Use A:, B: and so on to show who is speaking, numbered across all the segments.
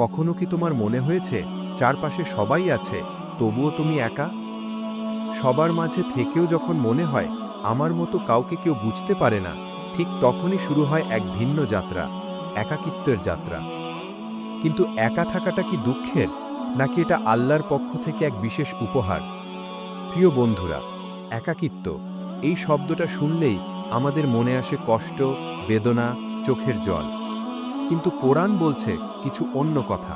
A: কখনো কি তোমার মনে হয়েছে চারপাশে সবাই আছে, তবুও তুমি একা? সবার মাঝে থেকেও যখন মনে হয়, আমার মতো কাউকে কেউ বুঝতে পারে না, ঠিক তখনই শুরু হয় এক ভিন্ন যাত্রা, একাকিত্বের যাত্রা। কিন্তু একা থাকাটা কি দুঃখের, নাকি এটা আল্লাহর পক্ষ থেকে এক বিশেষ উপহার? প্রিয় বন্ধুরা, একাকিত্ব, এই শব্দটা শুনলেই আমাদের মনে আসে কষ্ট, বেদনা, চোখের জল। কিন্তু কোরআন বলছে কিছু অন্য কথা।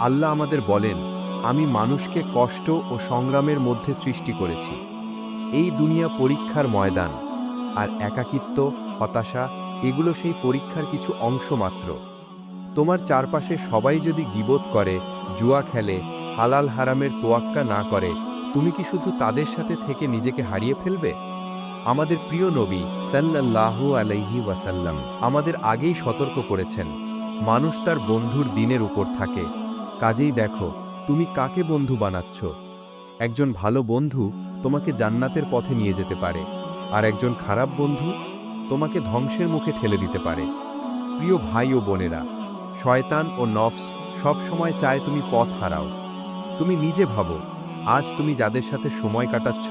A: আল্লাহ আমাদের বলেন, আমি মানুষকে কষ্ট ও সংগ্রামের মধ্যে সৃষ্টি করেছি। এই দুনিয়া পরীক্ষার ময়দান, আর একাকিত্ব, হতাশা, এগুলো সেই পরীক্ষার কিছু অংশ মাত্র। তোমার চারপাশে সবাই যদি গিবোধ করে, জুয়া খেলে, হালাল হারামের তোয়াক্কা না করে, তুমি কি শুধু তাদের সাথে থেকে নিজেকে হারিয়ে ফেলবে? আমাদের প্রিয় নবী সাল্লাল্লাহু আলাইহি ওয়াসাল্লাম আমাদের আগেই সতর্ক করেছেন, মানুষ তার বন্ধুর দিনের উপর থাকে। কাজেই দেখো, তুমি কাকে বন্ধু বানাচ্ছ? একজন ভালো বন্ধু তোমাকে জান্নাতের পথে নিয়ে যেতে পারে, আর একজন খারাপ বন্ধু তোমাকে ধ্বংসের মুখে ঠেলে দিতে পারে। প্রিয় ভাই ও বোনেরা, শয়তান ও নফস সব সময় চায় তুমি পথ হারাও। তুমি নিজে ভাবো, আজ তুমি যাদের সাথে সময় কাটাচ্ছ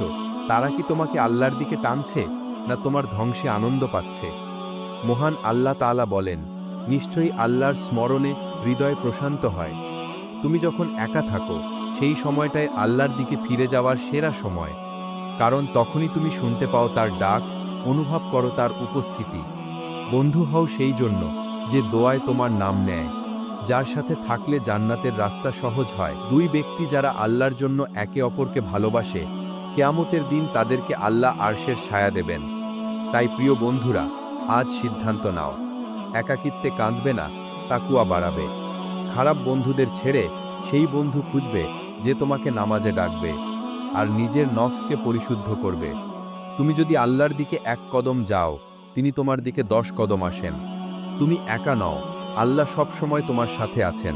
A: তারা কি তোমাকে আল্লাহর দিকে টানছে, না তোমার ধ্বংসে আনন্দ পাচ্ছে? মহান আল্লাহ তাআলা বলেন, নিশ্চয়ই আল্লাহর স্মরণে হৃদয় প্রশান্ত হয়। তুমি যখন একা থাকো, সেই সময়টায় আল্লাহর দিকে ফিরে যাওয়ার সেরা সময়। কারণ তখনই তুমি শুনতে পাও তার ডাক, অনুভব করো তার উপস্থিতি। বন্ধু হও সেই জন্য যে দোয়ায় তোমার নাম নেয়। যার সাথে থাকলে জান্নাতের রাস্তা সহজ হয়। দুই ব্যক্তি যারা আল্লাহর জন্য একে অপরকে ভালোবাসে কেয়ামতের দিন তাদেরকে আল্লাহ আরশের ছায়া দেবেন। তাই প্রিয় বন্ধুরা, আজ সিদ্ধান্ত নাও। একাকিত্বে কাঁদবে না, তাকুয়া বাড়াবে। খারাপ বন্ধুদের ছেড়ে সেই বন্ধু খুঁজবে যে তোমাকে নামাজে ডাকবে আর নিজের নফসকে পরিশুদ্ধ করবে। তুমি যদি আল্লাহর দিকে এক কদম যাও, তিনি তোমার দিকে দশ কদম আসেন। তুমি একা নও, আল্লাহ সবসময় তোমার সাথে আছেন।